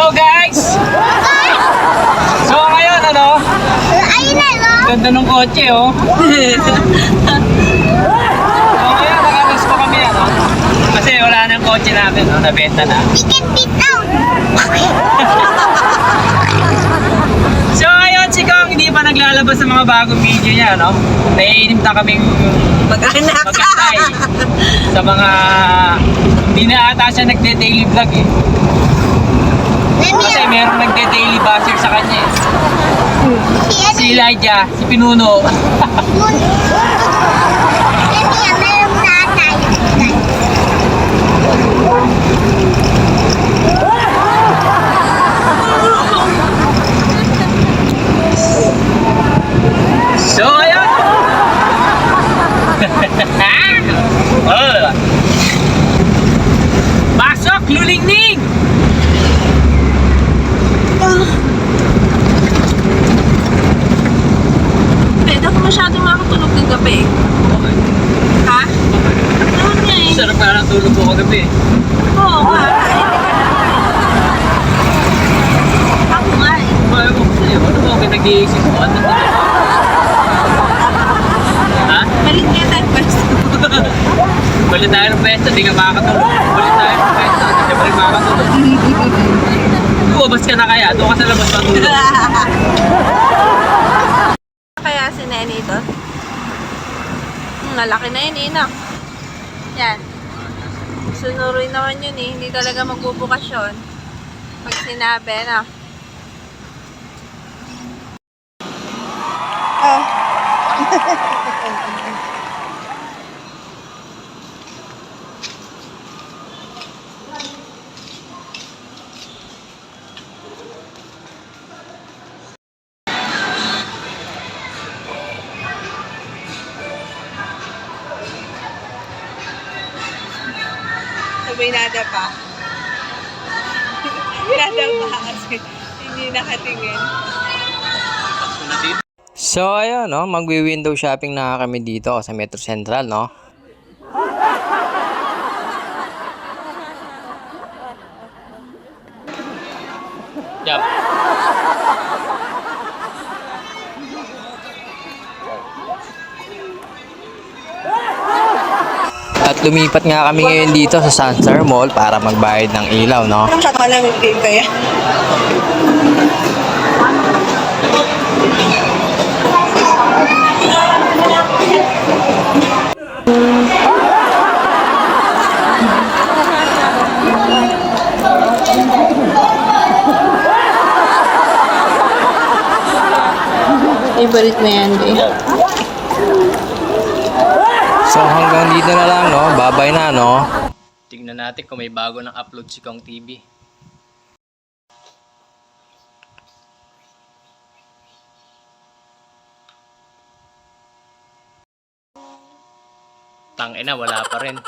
Hello guys! So ngayon ano? Ayun na no? Ganda ng kotse oh. so ngayon nakagas pa kami ano? Kasi wala na yung kotse namin no? Nabenta na. Itin tit so ngayon si Kong hindi pa naglalabas ng mga bagong video niya no? Naiinip na kaming mag-anak. Sa mga hindi na ata siya nagde-daily vlog eh. Kasi merong nagde-daily basher sa kanya, eh. Si Elijah, si Pinuno. So, ayun. oh. Pasok, lulingning! Ako masyadong makatulog ng gabi. Okay. Ha? Ano nga eh? Sarap na lang tulog ko kagabi. Oo nga. Ako nga eh. Ayaw ko sa'yo. Ano ba ang nag-iisip mo? Ano ba? Ha? Balik kaya tayo pwesto. Balik tayo ng pwesto, di ka makakatulog. Balik tayo ng pwesto, di ka rin makakatulog. Lumabas ka na kaya, doon ka sa labas matulog. Kaya si Nene ito? Malaki na yun, ina. Yan. Sunuroy naman yun eh. Hindi talaga magbubukas yun. Pag sinabi, na. Oh. Sabay nada pa. nada pa kasi hindi nakatingin. So ayun, no, magwi-window shopping na kami dito sa Metro Central, no. Yup. At lumipat nga kami ngayon dito sa Sunstar Mall para magbayad ng ilaw, no? Anong malamig din kaya? Favorite mo yan, eh. So hanggang dito na lang, no? Babay na, no? Tingnan natin kung may bago ng upload si Kong TV. Tangina, wala pa rin.